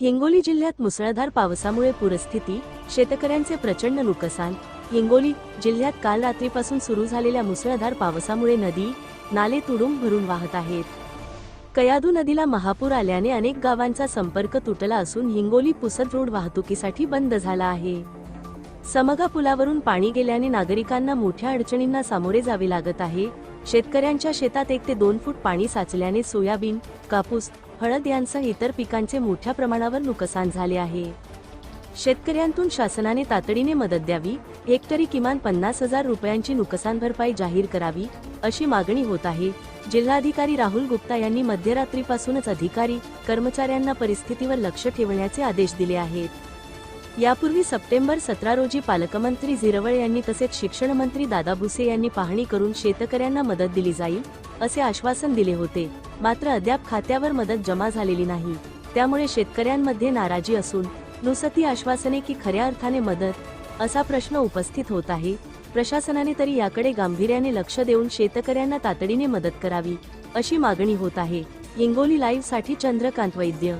हिंगोली जिल्ह्यात मुसळधार पावसामुळे पूरस्थिती शेतकऱ्यांचे प्रचंड नुकसान. हिंगोली जिल्ह्यात काल रात्रीपासून सुरू झालेल्या मुसळधार पावसामुळे नदी नाले तुडुंब भरून वाहत आहेत. कयादू नदीला महापूर आल्याने अनेक गावांचा संपर्क तुटला असून हिंगोली पुसद रोड वाहतुकीसाठी बंद झाला आहे. समगा पुलावरून पाणी गेल्याने नागरिकांना मोठ्या अडचणींना सामोरे जावे लागत आहे. शेतकऱ्यांच्या शेतात एक ते दोन फूट पाणी साचल्याने सोयाबीन कापूस हळद यांसह इतर पिकांचे मोठ्या प्रमाणावर नुकसान झाले आहे. शेतकऱ्यांतून शासनाने तातडीने मदत द्यावी हेक्टरी किमान पन्नास हजार रुपयांची नुकसान भरपाई जाहीर करावी अशी मागणी होत आहे. जिल्हाधिकारी राहुल गुप्ता यांनी मध्यरात्रीपासूनच अधिकारी कर्मचाऱ्यांना परिस्थितीवर लक्ष ठेवण्याचे आदेश दिले आहेत. यापूर्वी सप्टेंबर सतरा रोजी पालकमंत्री झिरवळ यांनी तसेच शिक्षण मंत्री दादा भुसे यांनी पाहणी करून शेतकऱ्यांना मदत दिली जाईल असे आश्वासन दिले होते. मात्र अद्याप खात्यावर मदत जमा झालेली नाही. त्यामुळे शेतकऱ्यांमध्ये नाराजी असून नुसती आश्वासने की खऱ्या अर्थाने मदत असा प्रश्न उपस्थित होत आहे. प्रशासनाने तरी याकडे गांभीर्याने लक्ष देऊन शेतकऱ्यांना तातडीने मदत करावी अशी मागणी होत आहे. हिंगोली लाईव्हसाठी चंद्रकांत वैद्य